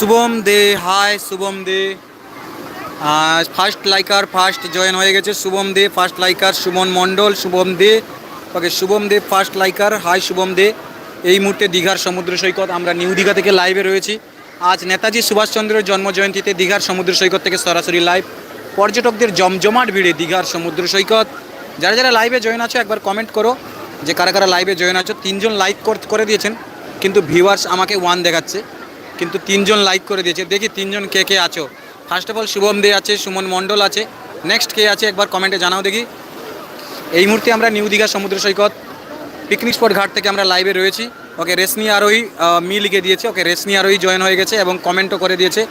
Shubham De, hi Shubham De. First liker first join হয়ে গেছে Shubham De first liker Suman Mondal, Shubham De. Okay Shubham De first liker hi Shubham De. এই মুহূর্তে দীঘার সমুদ্র সৈকত, আমরা new Digha থেকে লাইভে রয়েছি। আজ নেতাজি সুভাষচন্দ্রের জন্ম জয়ন্তীতে দীঘার সমুদ্র সৈকত থেকে সরাসরি লাইভ পর্যটকদের জমজমাট ভিড়ে দীঘার সমুদ্র সৈকত। যারা যারা লাইভে জয়েন আছো, একবার কমেন্ট করো যে কারা কারা লাইভে জয়েন আছো। তিনজন লাইক করে দিয়েছেন, কিন্তু ভিউয়ার্স আমাকে ওয়ান দেখাচ্ছে। কিন্তু তিনজন লাইক করে দিয়েছে। দেখি তিনজন কে কে আছো। First of all Shubham De আছে, সুমন মণ্ডল আছে। নেক্সট কে আছে একবার কমেন্টে জানাও দেখি। এই মুহূর্তে আমরা নিউ দীঘা সমুদ্র সৈকত পিকনিক স্পট ঘাট থেকে আমরা লাইভে রয়েছি। ওকে রেশমি আরোহী মি লিখে দিয়েছে। ওকে রেশমি আরোহী জয়েন হয়ে গেছে এবং কমেন্টও করে দিয়েছে।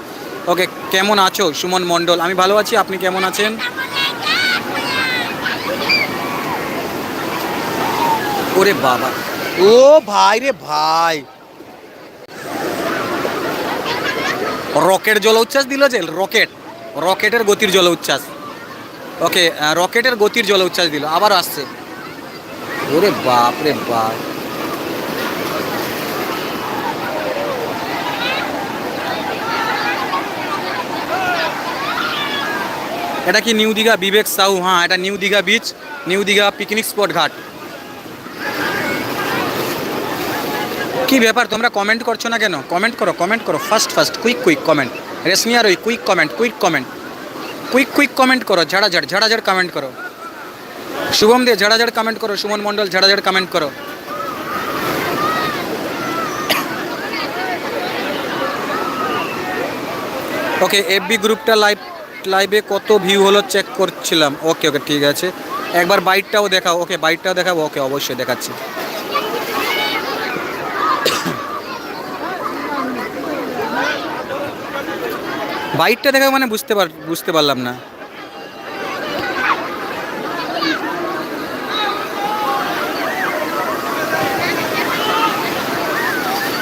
ওকে কেমন আছো, সুমন মণ্ডল? আমি ভালো আছি, আপনি কেমন আছেন? ওরে বাবা। ও ভাই রে ভাই। রকেট জল উচ্ছ্বাস দিল যে রকেট রকেটের গতির জল উচ্ছ্বাস। ওকে রকেটের গতির জল উচ্ছ্বাস দিল, আবার আসছে। ওরে বাপ রে বাপ। এটা কি নিউ দীঘা বিবেক সাউ হ্যাঁ এটা new Digha beach new Digha picnic spot ঘাট। কি ব্যাপার? তোমরা কমেন্ট করছ না কেন? কমেন্ট করো কমেন্ট করো first first quick quick comment রেশমিয়ার ওই quick comment quick comment quick quick comment করো ঝাড়াঝাড় ঝাড়াঝাড় কমেন্ট করো। শুভম দে ঝাড়াঝাড় কমেন্ট করো, সুমন মণ্ডল ঝাড়াঝাড় কমেন্ট করো। ওকে এফবি গ্রুপটা লাইভ লাইভে কত ভিউ হলো চেক করছিলাম। ওকে ওকে ঠিক আছে। একবার বাইকটাও দেখাও ওকে বাইকটাও দেখাবো ওকে অবশ্যই দেখাচ্ছি। বাইকটা দেখা মানে বুঝতে পার বুঝতে পারলাম না।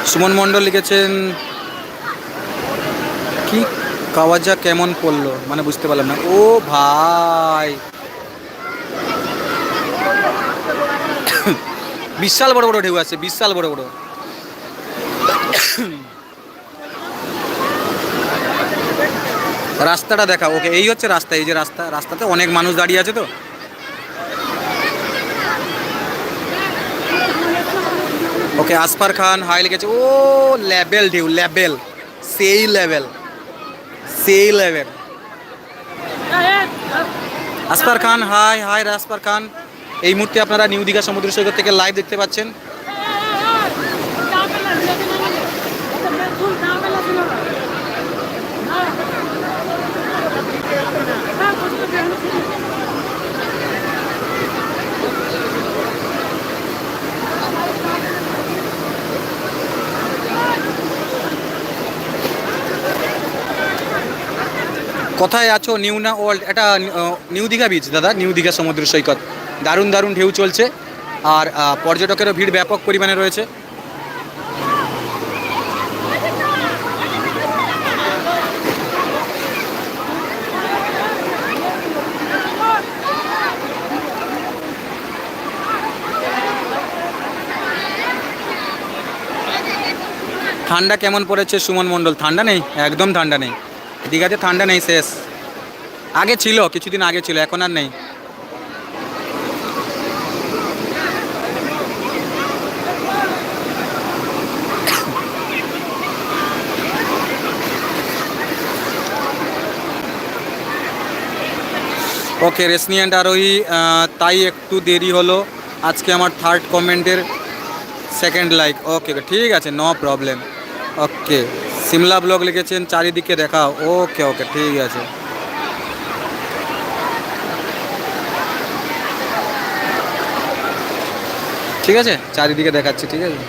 সুমন মণ্ডল লিখেছেন, কি কাওয়াজা কেমন পড়ল? মানে বুঝতে পারলাম না। ও ভাই। বিশাল বড় বড় ঢেউ আছে, বিশাল বড় বড়। রাস্তাটা দেখা, ওকে, এই হচ্ছে রাস্তা, এই যে রাস্তা, রাস্তাতে অনেক মানুষ দাঁড়িয়ে আছে তো। ওকে, আসফার খান, হাই লিখেছে, ও লেভেল ঢেউ লেভেল সেই লেভেল সেই level Asfar Khan, hi hi Asfar Khan. এই মুহূর্তে আপনারা নিউ দীঘা সমুদ্র সৈকত থেকে লাইভ দেখতে পাচ্ছেন। কোথায় আছো? নিউ না ওল্ড? এটা নিউ দীঘা বিচ দাদা, নিউ দীঘা সমুদ্র সৈকত। দারুণ দারুণ ঢেউ চলছে। আর পর্যটকেরও ভিড় ব্যাপক পরিমাণে রয়েছে। ঠান্ডা কেমন পড়েছে সুমন মণ্ডল? ঠান্ডা নেই? একদম ঠান্ডা নেই। দীঘাতে ঠান্ডা নেই, শেষ। আগে ছিল, কিছুদিন আগে ছিল, এখন আর নেই। ওকে অ্যান্ড আরোহী তাই একটু দেরি হলো। আজকে আমার থার্ড কমেন্টের সেকেন্ড লাইক ওকে, ঠিক আছে no problem okay. Simla blog লিখেছেন, চারিদিকে দেখাও। ওকে ওকে, ঠিক আছে। ঠিক আছে? চারিদিকে দেখাচ্ছি, ঠিক আছে?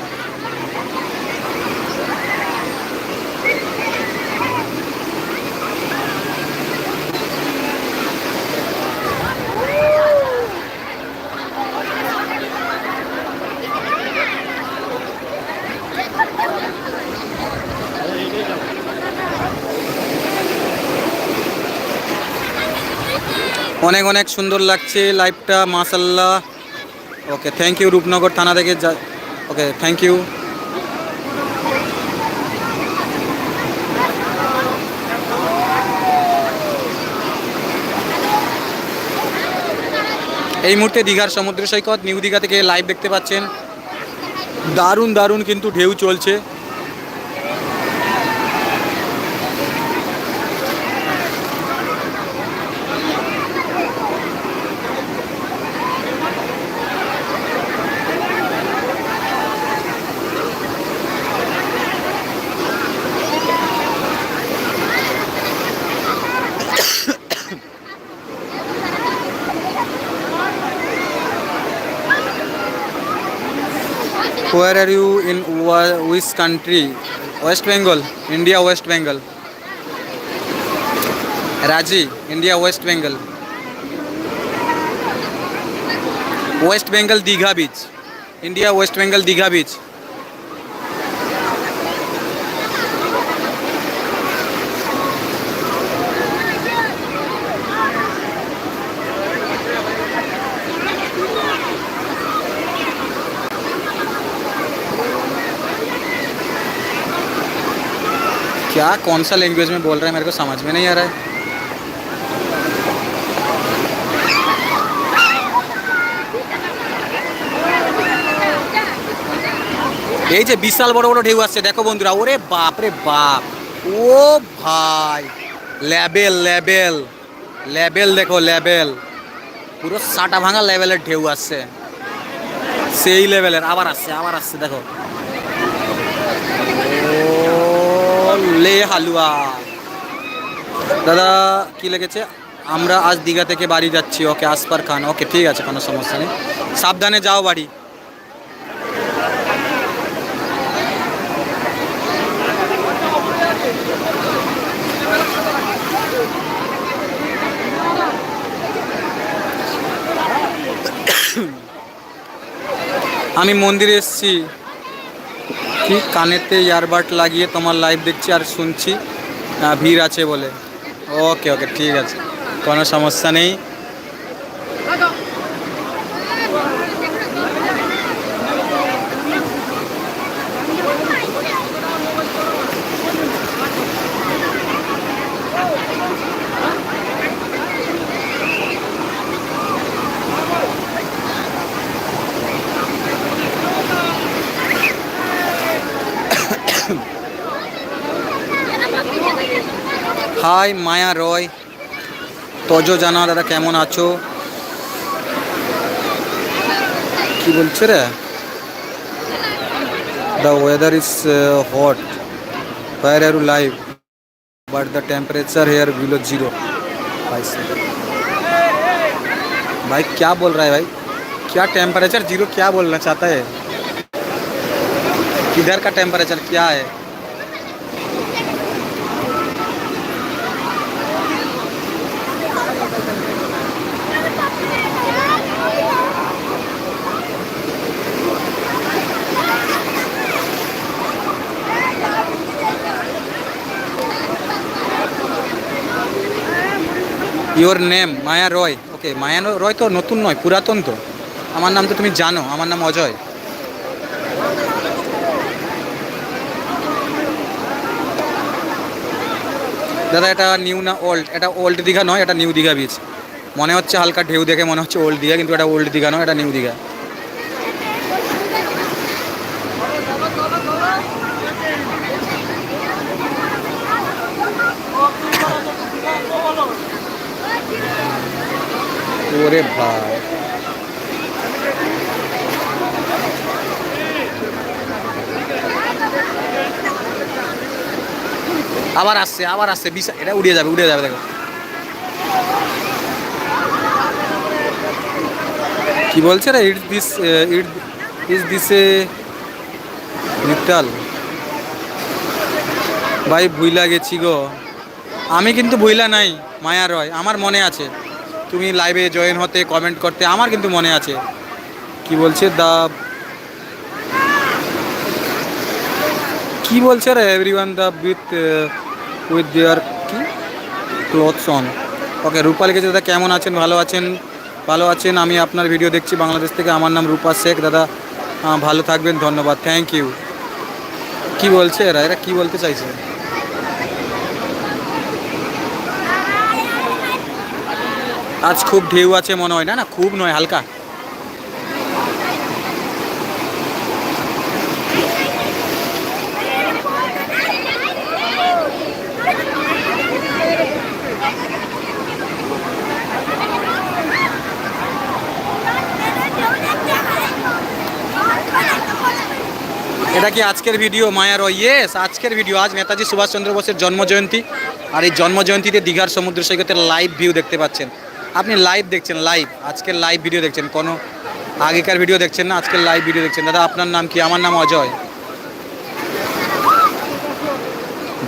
অনেক অনেক সুন্দর লাগছে লাইভটা মাসাল্লাহ ওকে থ্যাংক ইউ রূপনগর থানা থেকে যা ওকে থ্যাংক ইউ এই মুহূর্তে দীঘার সমুদ্র সৈকত, নিউ দীঘা থেকে লাইভ দেখতে পাচ্ছেন। দারুণ দারুণ কিন্তু ঢেউ চলছে। Where are you in which country? West Bengal, India, West Bengal. Raji, India, West Bengal. West Bengal, Digha Beach. India, West Bengal, Digha Beach. क्या कौन सा लैंग्वेज में बोल रहा है मेरे को समझ में नहीं आ रहा है এই যে বিশাল বড় বড় ঢেউ আসছে দেখো বন্ধুরা ওরে বাপ রে বাপ ও ভাই লেবেল লেবেল লেবেল দেখো লেবেল পুরো সাটা ভাঙা লেভেলের ঢেউ আসছে সেই লেভেলের আবার আসছে আবার আসছে দেখো লে হালুয়া। দাদা, কি লেগেছে? আমরা আজ দীঘা থেকে বাড়ি যাচ্ছি, ওকে আসপার খান। ওকে, ঠিক আছে, কোনো সমস্যা নেই। সাবধানে যাও বাড়ি। আমি মন্দিরে এসেছি। কি কানেতে ইয়ারবাড লাগিয়ে তোমার লাইভ দেখছি আর শুনছি। ভিড় আছে বলে। ওকে ওকে ঠিক আছে। কোনো সমস্যা নেই। হাই মায়া রয় তজো জানা দাদা কেমন আছো কি বলছে রে the weather is hot fire R live but the temperature here below zero भाई साहब भाई क्या बोल रहा है भाई क्या टेम्परेचर जीरो क्या बोलना चाहता है किधर का टेम्परेचर क्या है ইওর নেম মায়া রয় ওকে মায়া রয় তো নতুন নয়, পুরাতন তো। আমার নাম তো তুমি জানো, আমার নাম অজয়। দাদা, এটা নিউ না ওল্ড এটা ওল্ড দীঘা নয়, এটা নিউ দীঘা বিচ মনে হচ্ছে হালকা ঢেউ দেখে মনে হচ্ছে ওল্ড দীঘা, কিন্তু এটা ওল্ড দীঘা নয়, এটা নিউ দীঘা। ওরে ভাই। আবার আসছে আবার আসছে, বিশা এটা উড়িয়ে যাবে উড়িয়ে যাবে, দেখো। কি বলছে রে? It this it is this a নিতাল ভাই, ভুইলা গেছি গো। আমি কিন্তু ভুইলা নাই, মায়া রয়, আমার মনে আছে। তুমি লাইভে জয়েন হতে কমেন্ট করতে, আমার কিন্তু মনে আছে। কি বলছে? দা কি বলছে রে এভরিওয়ান দা উইথ উইথ দেয়ার কি? ক্লথস অন ওকে রূপা লিখেছে, দাদা, কেমন আছেন? ভালো আছেন? ভালো আছেন? আমি আপনার ভিডিও দেখছি বাংলাদেশ থেকে। আমার নাম রূপা শেখ। দাদা ভালো থাকবেন। ধন্যবাদ। থ্যাংক ইউ কি বলছে এরা? এরা কি বলতে চাইছে? আজ খুব ঢেউ আছে মনে হয়, না না, খুব নয়, হালকা। এটা কি আজকের ভিডিও? মায়ার ইয়েস আজকের ভিডিও। আজ নেতাজি সুভাষচন্দ্র বোসের জন্মজয়ন্তী। আর এই জন্মজয়ন্তীতে দীঘার সমুদ্র সৈকতের লাইভ ভিউ দেখতে পাচ্ছেন। আপনি লাইভ দেখছেন লাইভ আজকের লাইভ ভিডিও দেখছেন, কোনো আগেকার ভিডিও দেখছেন না আজকের লাইভ ভিডিও দেখছেন। দাদা, আপনার নাম কি? আমার নাম অজয়।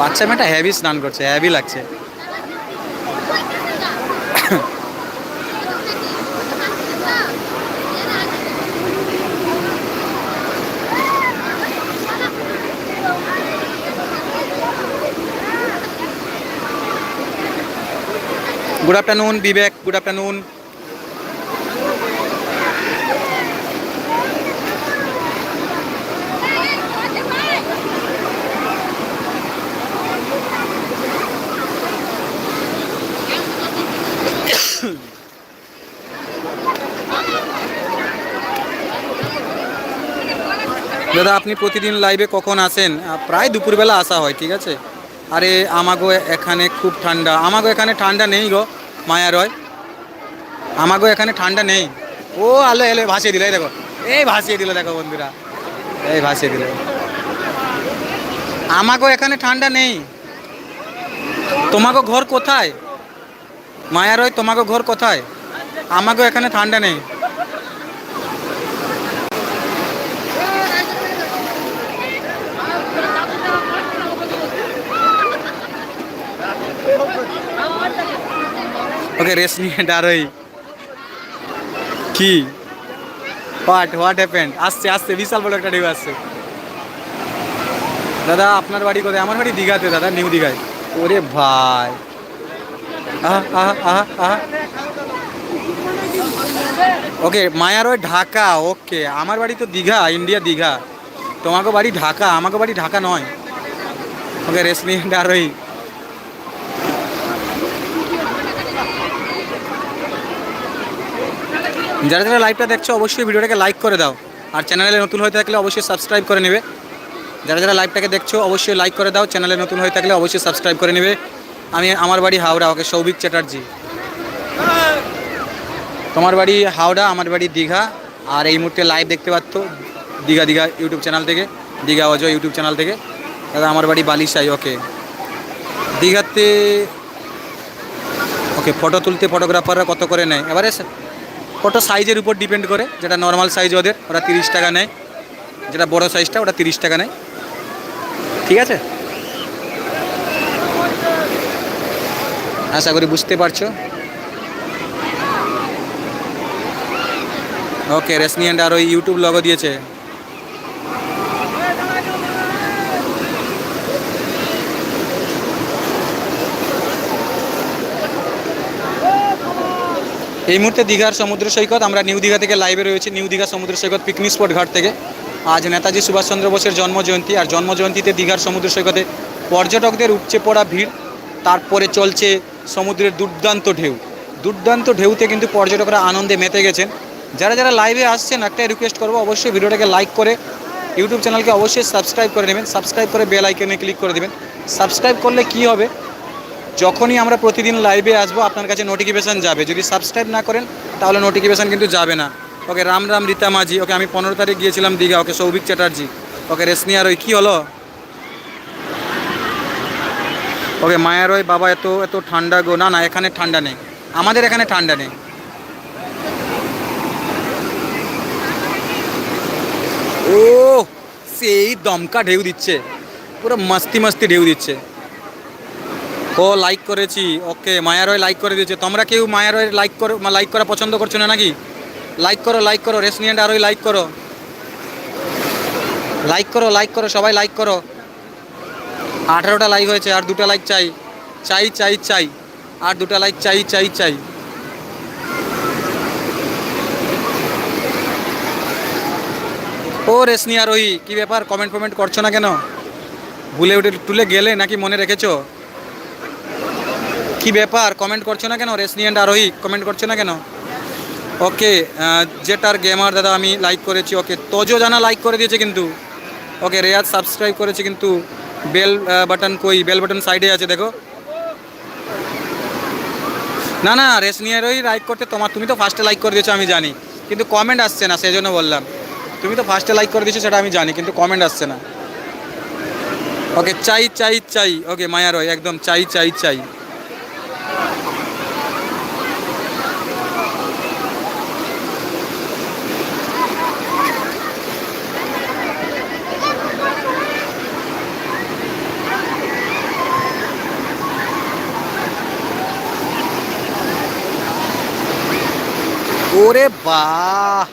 বাচ্চা মেয়েটা হ্যাভি স্নান করছে হ্যাভি লাগছে। Good afternoon Bibek good afternoon দাদা, আপনি প্রতিদিন লাইভে কখন আসেন? প্রায় দুপুরবেলা আসা হয়, ঠিক আছে? আরে আমাগো এখানে খুব ঠান্ডা। আমাগো এখানে ঠান্ডা নেই গো, মায়া রয়। আমাগো এখানে ঠান্ডা নেই। ও আলো এলো ভাসিয়ে দিল, এই দেখো। এই ভাসিয়ে দিল, দেখো বন্ধুরা। এই ভাসিয়ে দিল। আমাগো এখানে ঠান্ডা নেই। তোমাগো ঘর কোথায়? মায়া রয়, তোমাগো ঘর কোথায়? আমাগো এখানে ঠান্ডা নেই। ওকে রেস্ট নিয়ে ডারোই কি? হোয়াট হোয়াট হ্যাপেন্ড আসছে আসছে বিশাল বড় একটা ঢেউ আসছে। দাদা আপনার বাড়ি কোথায়? আমার বাড়ি দীঘাতে দাদা নিউ দীঘায়। ওরে ভাই। ওকে মায়ার ওই ঢাকা ওকে আমার বাড়ি তো দীঘা ইন্ডিয়া দীঘা। তোমাকে বাড়ি ঢাকা আমাকে বাড়ি ঢাকা নয়। ওকে নিয়ে ডারোই যারা যারা লাইভটা দেখছ, অবশ্যই ভিডিওটাকে লাইক করে দাও। আর চ্যানেলে নতুন হয়ে থাকলে অবশ্যই সাবস্ক্রাইব করে নেবে। যারা যারা লাইভটাকে দেখছ, অবশ্যই লাইক করে দাও। চ্যানেলে নতুন হয়ে থাকলে অবশ্যই সাবস্ক্রাইব করে নেবে। আমি আমার বাড়ি হাওড়া, ওকে সৌভিক চ্যাটার্জি। তোমার বাড়ি হাওড়া, আমার বাড়ি দীঘা। আর এই মুহূর্তে লাইভ দেখতে পাচ্ছ দীঘা দীঘা ইউটিউব চ্যানেল থেকে। দীঘা অজয় ইউটিউব চ্যানেল থেকে। দাদা, আমার বাড়ি বালিশাই, ওকে। দীঘাতে, ওকে ফটো তুলতে ফটোগ্রাফাররা কত করে নেয়? এবারে ফটো সাইজের উপর ডিপেন্ড করে, যেটা নর্মাল সাইজ ওদের, ওরা তিরিশ টাকা নেয়। যেটা বড় সাইজটা ওটা তিরিশ টাকা নেয়। ঠিক আছে? আশা করি বুঝতে পারছ। ওকে রেশনিয়ান্ড আর ওই ইউটিউব লগো দিয়েছে। এই মুহূর্তে দীঘার সমুদ্র সৈকত, আমরা নিউ দীঘা থেকে লাইভে রয়েছি, নিউ দীঘা সমুদ্র সৈকত পিকনিক স্পট ঘাট থেকে। আজ নেতাজি সুভাষচন্দ্র বোসের জন্মজয়ন্তী, আর জন্মজয়ন্তীতে দীঘার সমুদ্র সৈকতে পর্যটকদের উপচে পড়া ভিড়, তারপরে চলছে সমুদ্রের দুর্দান্ত ঢেউ। দুর্দান্ত ঢেউতে কিন্তু পর্যটকরা আনন্দে মেতে গেছেন। যারা যারা লাইভে আসছেন একটাই রিকোয়েস্ট করব, অবশ্যই ভিডিওটাকে লাইক করে ইউটিউব চ্যানেলকে অবশ্যই সাবস্ক্রাইব করে নেবেন। সাবস্ক্রাইব করে বেল আইকনে ক্লিক করে দেবেন। সাবস্ক্রাইব করলে কি হবে? যখনই আমরা প্রতিদিন লাইভে আসব, আপনার কাছে নোটিফিকেশান যাবে। যদি সাবস্ক্রাইব না করেন, তাহলে নোটিফিকেশান কিন্তু যাবে না। ওকে, রাম রাম রীতা মাঝি ওকে আমি পনেরো তারিখ গিয়েছিলাম দীঘা। ওকে, সৌভিক চ্যাটার্জি। ওকে রেশনিয়া রয় কী হলো? ওকে মায়ের ওই বাবা এত এত ঠান্ডা গো। না না, এখানে ঠান্ডা নেই। আমাদের এখানে ঠান্ডা নেই। ও, সেই দমকা ঢেউ দিচ্ছে। পুরো মাস্তি মাস্তি ঢেউ দিচ্ছে। ও লাইক করেছি। ওকে মায়ারয় লাইক করে দিয়েছে। তোমরা কেউ মায়া রয় লাইক করো লাইক করা পছন্দ করছ না নাকি? লাইক করো লাইক করো রেসনিয়েন্ট আরোই লাইক করো। লাইক করো লাইক করো, সবাই লাইক করো। আঠারোটা লাইক হয়েছে, আর দুটো লাইক চাই। চাই চাই চাই। আর দুটো লাইক চাই চাই চাই। ও রেসনি আরোহী, কী ব্যাপার? কমেন্ট ফমেন্ট করছ না কেন? ভুলে উঠে তুলে গেলে নাকি মনে রেখেছো? কি ব্যাপার? কমেন্ট করছ না কেন? রেসনি অ্যান্ড আরোহী কমেন্ট করছ না কেন? ওকে যেটার গেমার দাদা আমি লাইক করেছি ওকে তোজো জানা লাইক করে দিয়েছে কিন্তু। ওকে রেয়াজ সাবস্ক্রাইব করেছে কিন্তু। বেল বাটন কই? বেল বাটন সাইডে আছে, দেখো। না না রেসনিয়ারই লাইক করতে তোমার তুমি তো ফার্স্টে লাইক করে দিয়েছ, আমি জানি। কিন্তু কমেন্ট আসছে না, সেই জন্য বললাম। তুমি তো ফার্স্টে লাইক করে দিয়েছ, সেটা আমি জানি, কিন্তু কমেন্ট আসছে না। ওকে চাই চাই চাই। ওকে মায়া রয়, একদম চাই চাই চাই। ওরে বাহ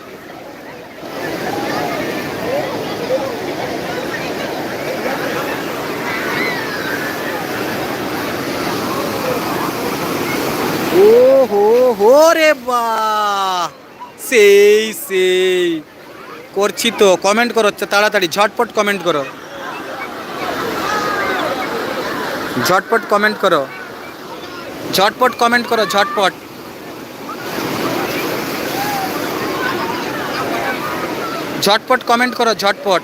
ও হো হো রে বাহ সেই সেই। করছি তো কমেন্ট করো তাড়াতাড়ি, ঝটপট কমেন্ট করো। ঝটপট কমেন্ট করো। ঝটপট কমেন্ট করো, ঝটপট। ঝটপট কমেন্ট করো, ঝটপট।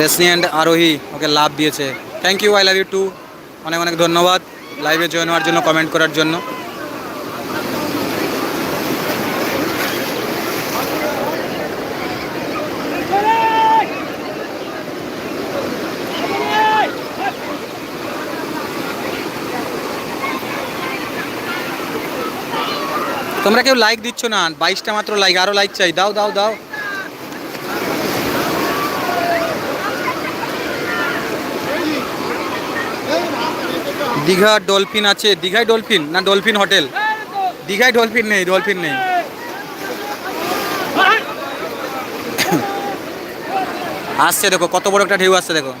রেসনি অ্যান্ড আরোহী ওকে লাভ দিয়েছে। Thank you I love you too অনেক অনেক ধন্যবাদ। লাইভে জয়েন হওয়ার জন্য কমেন্ট করার জন্য। তোমরা কেউ লাইক দিচ্ছ না। বাইশটা মাত্র লাইক আরও লাইক চাই। দাও দাও দাও। দীঘা ডলফিন আছে। দীঘায় ডলফিন না ডলফিন হোটেল? দীঘায় ডলফিন নেই ডলফিন নেই। আসছে দেখো কত বড় একটা ঢেউ আসছে দেখো।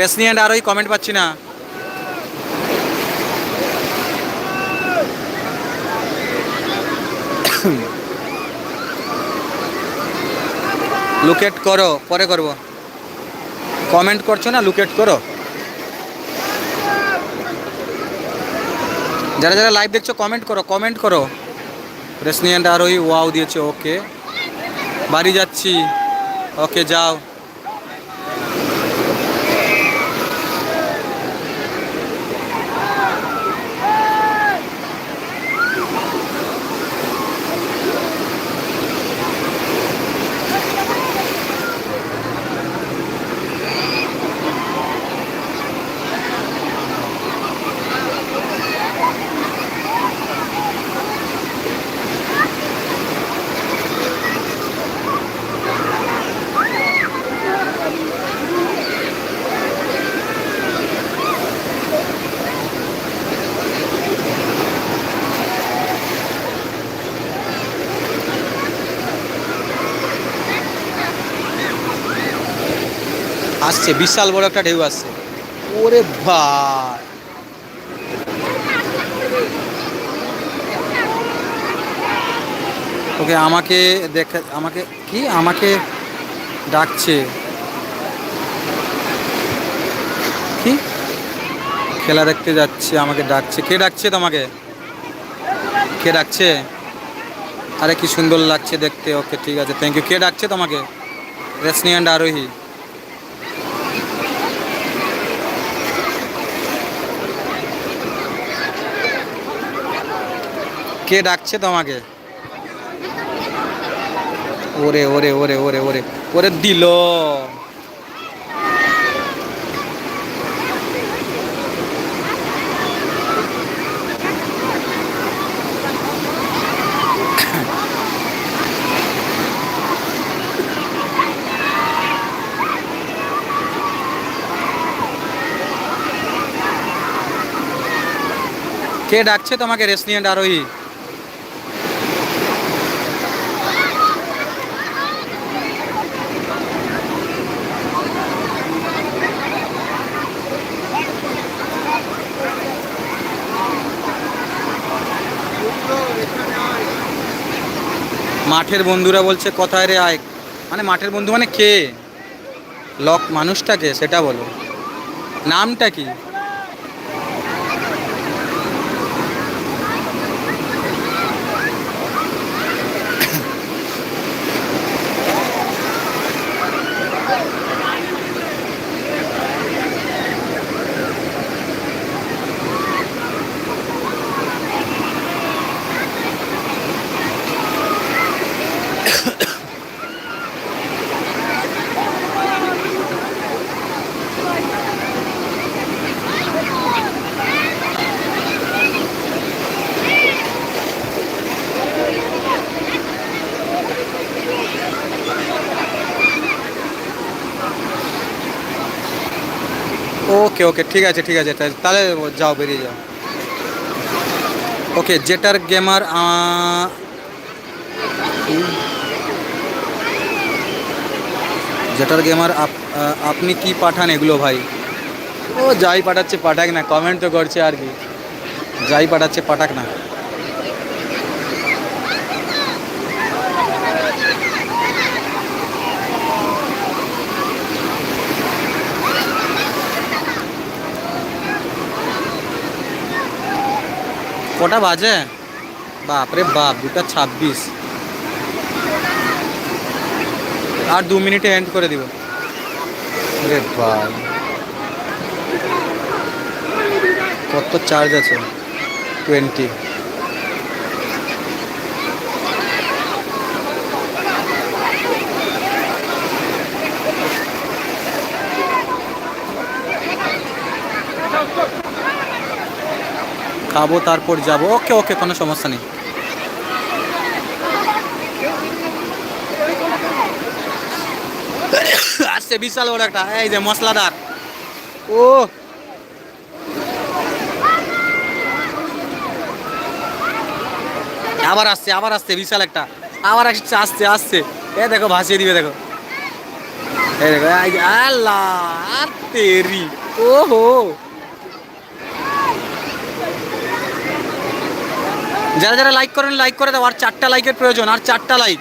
রেসনি অ্যান্ড আরোই কমেন্ট পাচ্ছি না। লুকেট করো, পরে করব। কমেন্ট করছ না, লুকেট করো। যারা যারা লাইভ দেখছ কমেন্ট করো কমেন্ট করো। রেসনিয়ান্ট আর ওই ওয়াও দিয়েছে ওকে বাড়ি যাচ্ছি ওকে যাও। আসছে বিশাল বড় একটা ঢেউ আসছে ওরে ভাই। ওকে, আমাকে দেখা, আমাকে, কি? আমাকে ডাকছে। কি? খেলা দেখতে যাচ্ছে, আমাকে ডাকছে। কে ডাকছে তোমাকে? কে ডাকছে? আরে, কি সুন্দর লাগছে দেখতে। ওকে, ঠিক আছে। থ্যাংক ইউ কে ডাকছে তোমাকে? রেসনি অ্যান্ড আরোহী। কে ডাকছে তোমাকে? ওরে ওরে ওরে ওরে ওরে ওরে দিল। কে ডাকছে তোমাকে রেসনিয়েন্ট আরোহী? মাঠের বন্ধুরা বলছে, কথায় রে আয়? মানে মাঠের বন্ধু মানে কে? লক, মানুষটাকে, সেটা বলো। নামটা কি? ওকে, ঠিক আছে ঠিক আছে, তাহলে যাও, বেরিয়ে যাও। ওকে, জেটার গেমার জেটার গেমার আপনি কি পাঠান এগুলো ভাই? ও, যাই পাঠাচ্ছে, পাঠাক না কমেন্ট তো করছে আর কি। যাই পাঠাচ্ছে, পাঠাক না। কটা বাজে? বাপরে বাপ, দুটা ছাব্বিশ। আর দু মিনিটে এন্ড করে দিব। রে বাপ কত চার্জ আছে? টোয়েন্টি খাব, তারপর যাব। ওকে ওকে, কোনো সমস্যা নেই। আসছে বিশাল বড় একটা, এই যে মশলাদার। ও। আবার আসছে আবার আসছে, বিশাল একটা। আবার আসছে আসছে আসছে। এ দেখো, ভাসিয়ে দিবে, দেখো। এই দেখো আল্লাহ তেরি ওহো। যারা যারা লাইক করেন লাইক করে দাও। আর চারটা লাইকের প্রয়োজন, আর চারটা লাইক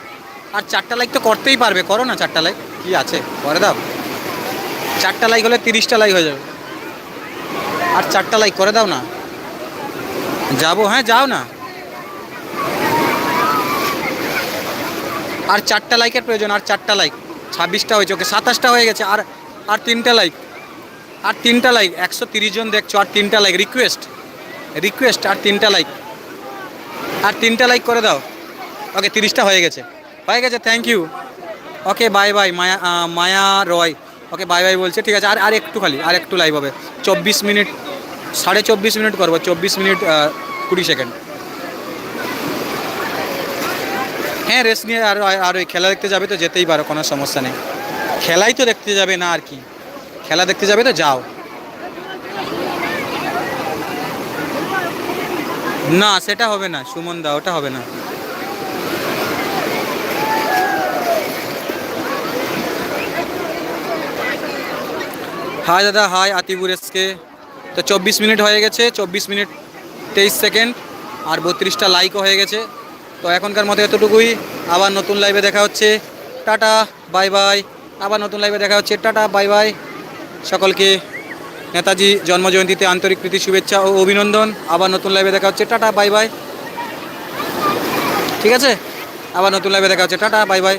আর চারটা লাইক তো করতেই পারবে। করো না চারটা লাইক কি আছে? করে দাও। চারটা লাইক হলে তিরিশটা লাইক হয়ে যাবে। আর চারটা লাইক করে দাও না। যাব হ্যাঁ যাও না। আর চারটা লাইকের প্রয়োজন, আর চারটা লাইক ছাব্বিশটা হয়েছে, ওকে সাতাশটা হয়ে গেছে। আর আর তিনটা লাইক আর তিনটা লাইক একশো জন দেখছ, আর তিনটা লাইক রিকোয়েস্ট রিকোয়েস্ট আর তিনটা লাইক আর তিনটা লাইক করে দাও। ওকে তিরিশটা হয়ে গেছে। হয়ে গেছে thank you okay bye bye Maya Maya Roy. Okay bye bye বলছে, ঠিক আছে, আর আর একটু খালি, আর একটু লাইভ হবে। চব্বিশ মিনিট, সাড়ে চব্বিশ মিনিট করব, চব্বিশ মিনিট কুড়ি সেকেন্ড হ্যাঁ রেস্ট নিয়ে আর আর ওই খেলা দেখতে যাবে তো, যেতেই পারো, কোনো সমস্যা নেই। খেলাই তো দেখতে যাবে না আর কি। খেলা দেখতে যাবে তো, যাও। না, সেটা হবে না, সুমন দা, ওটা হবে না। হাই দাদা হাই আতিবুর এসকে তো চব্বিশ মিনিট হয়ে গেছে, চব্বিশ মিনিট তেইশ সেকেন্ড, আর বত্রিশটা লাইকও হয়ে গেছে। তো এখনকার মতো এতটুকুই, আবার নতুন লাইভে দেখা হচ্ছে। টাটা বাই বাই আবার নতুন লাইভে দেখা হচ্ছে। টাটা বাই বাই সকলকে নেতাজি জন্মজয়ন্তীতে আন্তরিক প্রীতি, শুভেচ্ছা ও অভিনন্দন। আবার নতুন লাইভে দেখা হচ্ছে। টাটা বাই বাই ঠিক আছে? আবার নতুন লাইভে দেখা হচ্ছে। Tata bye bye